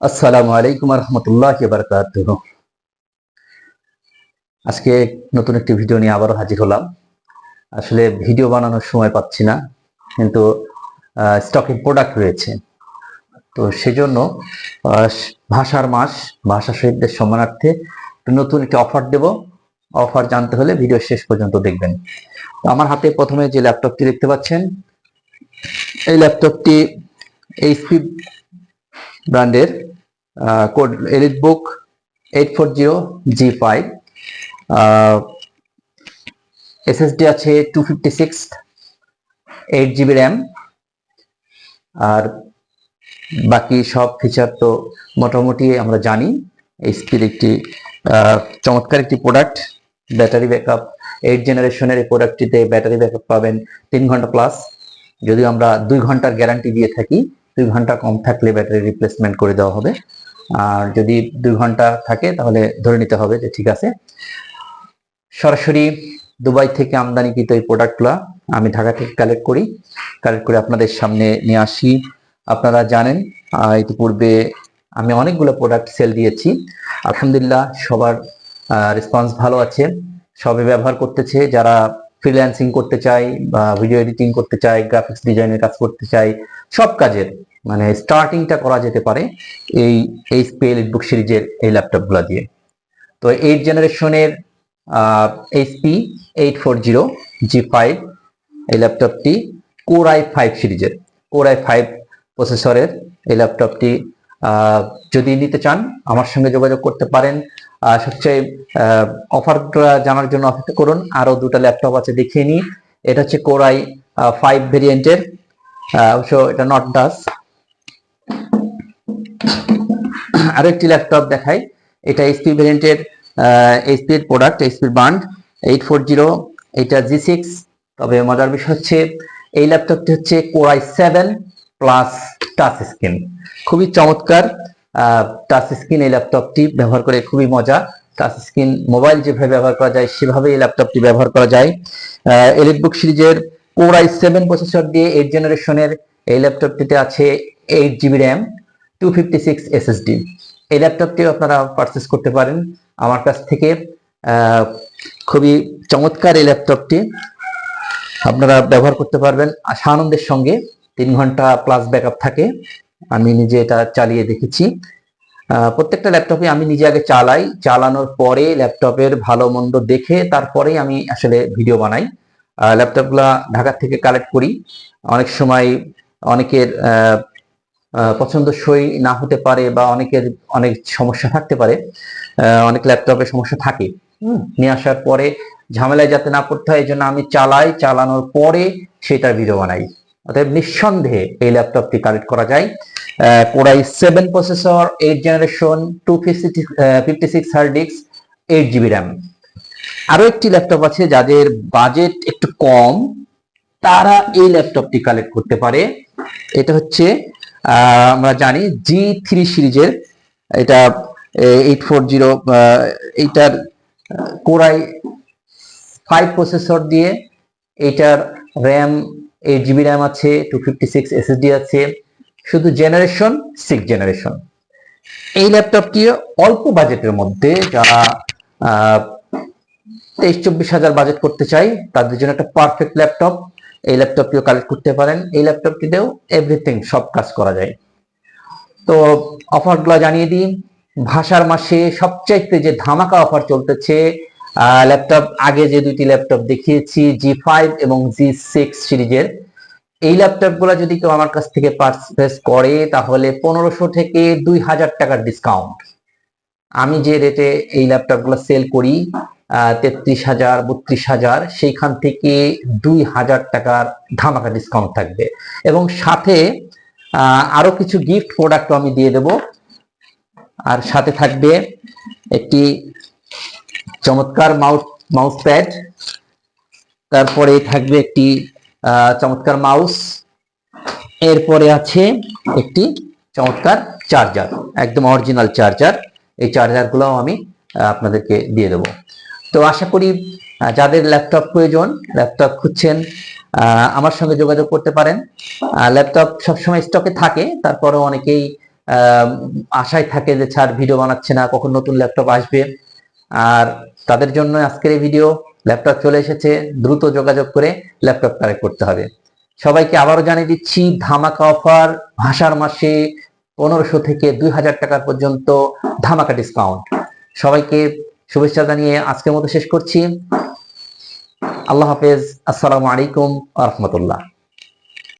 আসসালামু আলাইকুম রহমতুল্লাহ বারকাতুহ। আজকে নতুন একটি ভিডিও নিয়ে আবারও হাজির হলাম। আসলে ভিডিও বানানোর সময় পাচ্ছি না, কিন্তু স্টকে প্রোডাক্ট রয়েছে। তো সেজন্য ভাষার মাস, ভাষা শহীদদের সম্মানার্থে নতুন একটি অফার দেব। অফার জানতে হলে ভিডিও শেষ পর্যন্ত দেখবেন। আমার হাতে প্রথমে যে ল্যাপটপটি দেখতে পাচ্ছেন, এই ল্যাপটপটি এইচপি ব্র্যান্ডের code elite book eight four zero G five SSD আছে two fifty six eight GB RAM আর বাকি সব ফিচার তো মোটামুটি আমরা জানি। এইচপির একটি চমৎকার একটি প্রোডাক্ট ব্যাটারি ব্যাকআপ এইট জেনারেশনের এই প্রোডাক্টটিতে ব্যাটারি ব্যাকআপ পাবেন তিন ঘণ্টা প্লাস যদিও আমরা দুই ঘণ্টার গ্যারান্টি দিয়ে থাকি। দুই ঘণ্টা কম থাকলে ব্যাটারি রিপ্লেসমেন্ট করে দেওয়া হবে। আর যদি দুই ঘণ্টা থাকে তাহলে ধরে নিতে হবে যে ঠিক আছে। সরাসরি দুবাই থেকে আমদানিকৃত এই প্রোডাক্টগুলো আমি ঢাকা থেকে কালেক্ট করি। কালেক্ট করে আপনাদের সামনে নিয়ে আসি। আপনারা জানেন ইতিপূর্বে আমি অনেকগুলো প্রোডাক্ট সেল দিয়েছি। আলহামদুলিল্লাহ সবার রেসপন্স ভালো আছে। সবে ব্যবহার করতেছে। যারা ফ্রিল্যান্সিং করতে চাই বা ভিডিও এডিটিং করতে চায় গ্রাফিক্স ডিজাইনের কাজ করতে চাই, সব কাজের মানে স্টার্টিংটা করা যেতে পারে এই এইচপি বুক সিরিজের এই ল্যাপটপগুলো দিয়ে। তো এইট জেনারেশনের HP eight four zero G five এই ল্যাপটপটি কোর আই ফাইভ সিরিজের। কোর আই ফাইভ প্রসেসরের এই ল্যাপটপটি যদি নিতে চান, আমার সঙ্গে যোগাযোগ করতে পারেন সবচেয়ে অফারটা জানার জন্য অপেক্ষা করুন। আরও দুটো ল্যাপটপ আছে দেখিয়ে নিই। এটা হচ্ছে কোর আই ফাইভ ভেরিয়েন্টের অবশ্য এটা নট ডাস আরও একটি ল্যাপটপ দেখাই। এটা এইচপি ভেরিয়েন্টের এইচপি এর product HP brand eight four zero এটা জি সিক্স তবে মজার বিষয় হচ্ছে, এই ল্যাপটপটি হচ্ছে core i seven plus touch screen খুবই চমৎকার। টাচ স্ক্রিন এই ল্যাপটপটি ব্যবহার করে খুবই মজা। টাচ স্ক্রিন মোবাইল যেভাবে ব্যবহার করা যায় সেভাবে এই ল্যাপটপটি ব্যবহার করা যায়। এলিট বুক সিরিজের কোরাই সেভেন প্রসেসর দিয়ে এইট জেনারেশনের এই ল্যাপটপটিতে আছে eight GB RAM two fifty six SSD এই ল্যাপটপটিও আপনারা পারচেস করতে পারেন। আমার কাছ থেকে খুবই চমৎকার এই ল্যাপটপটি আপনারা ব্যবহার করতে পারবেন। আশা আনন্দের সঙ্গে তিন ঘণ্টা প্লাস ব্যাকআপ থাকে। আমি নিজে এটা চালিয়ে দেখেছি। প্রত্যেকটা ল্যাপটপে আমি নিজে আগে চালাই। চালানোর পরে ল্যাপটপের ভালো মন্দ দেখে তারপরেই আমি আসলে ভিডিও বানাই। ল্যাপটপগুলা ঢাকা থেকে কালেক্ট করি। অনেক সময় অনেকের আহ, পছন্দসই না হতে পারে বা অনেকের অনেক সমস্যা থাকতে পারে। অনেক ল্যাপটপে সমস্যা থাকে। নিয়ে আসার পরে ঝামেলায় যাতে না পড়তে হয় এই জন্য আমি চালাই। চালানোর পরে সেটার ভিডিও বানাই। অতএব নিঃসন্দেহে এই ল্যাপটপটি কালেক্ট করা যায়। Core i seven processor eight generation two fifty six hard disk eight GB RAM আরও একটি ল্যাপটপ আছে যাদের বাজেট একটু কম, তারা এই ল্যাপটপটি কালেক্ট করতে পারে। এটা হচ্ছে আমরা জানি জি থ্রি সিরিজের, এটা এইট ফোর জিরো এইটার কোরাই ফাইভ প্রসেসর দিয়ে এটার র্যাম এইট জিবি র্যাম আছে টু ফিফটি সিক্স এসএসডি আছে, শুধু জেনারেশন সিক্স জেনারেশন এই ল্যাপটপটি অল্প বাজেটের মধ্যে যারা তেইশ চব্বিশ হাজার বাজেট করতে চাই তাদের জন্য একটা পারফেক্ট ল্যাপটপ এই ল্যাপটপটিও কালেক্ট করতে পারেন। এই ল্যাপটপটিতেও এভরিথিং সব কাজ করা যায়। তো অফারগুলো জানিয়ে দিই। ভাষার মাসে সবচাইতে যে ধামাকা অফার চলতেছে ল্যাপটপ আগে যে দুইটি ল্যাপটপ দেখিয়েছি জি ফাইভ এবং জি সিক্স সিরিজের। এই ল্যাপটপগুলো যদি কেউ আমার কাছ থেকে পারচেস করে, তাহলে পনেরোশো থেকে দুই হাজার টাকার ডিসকাউন্ট আমি যে রেটে এই ল্যাপটপগুলো সেল করি তেত্রিশ হাজার, বত্রিশ হাজার, সেইখান থেকে দুই হাজার টাকার ধামাকা ডিসকাউন্ট থাকবে। এবং সাথে আরও কিছু গিফট প্রোডাক্ট আমি দিয়ে দেব। আর সাথে থাকবে একটি চমৎকার মাউস মাউস প্যাড। তারপরে থাকবে একটি চমৎকার মাউস। এরপরে আছে একটি চমৎকার চার্জার, একদম অরিজিনাল চার্জার। এই চার্জারগুলোও আমি আপনাদেরকে দিয়ে দেবো। তো আশা করি যাদের ল্যাপটপ প্রয়োজন, ল্যাপটপ খুঁজছেন আমার সঙ্গে যোগাযোগ করতে পারেন। ল্যাপটপ সবসময় স্টকে থাকে তারপরে অনেকেই আশায় থাকে যে ছাড় ভিডিও বানাচ্ছে না, কখন নতুন ল্যাপটপ আসবে? আর তাদের জন্য আজকের এই ভিডিও ল্যাপটপ চলে এসেছে। দ্রুত যোগাযোগ করে ল্যাপটপ কালেক্ট করতে হবে। সবাইকে আবারও জানিয়ে দিচ্ছি, ধামাকা অফার ভাষার মাসে পনেরোশো থেকে দুই হাজার টাকা পর্যন্ত ধামাকা ডিসকাউন্ট সবাইকে শুভেচ্ছা জানিয়ে আজকের মতো শেষ করছি। আল্লাহ হাফেজ। আসসালামু আলাইকুম আ রহমতুল্লাহ।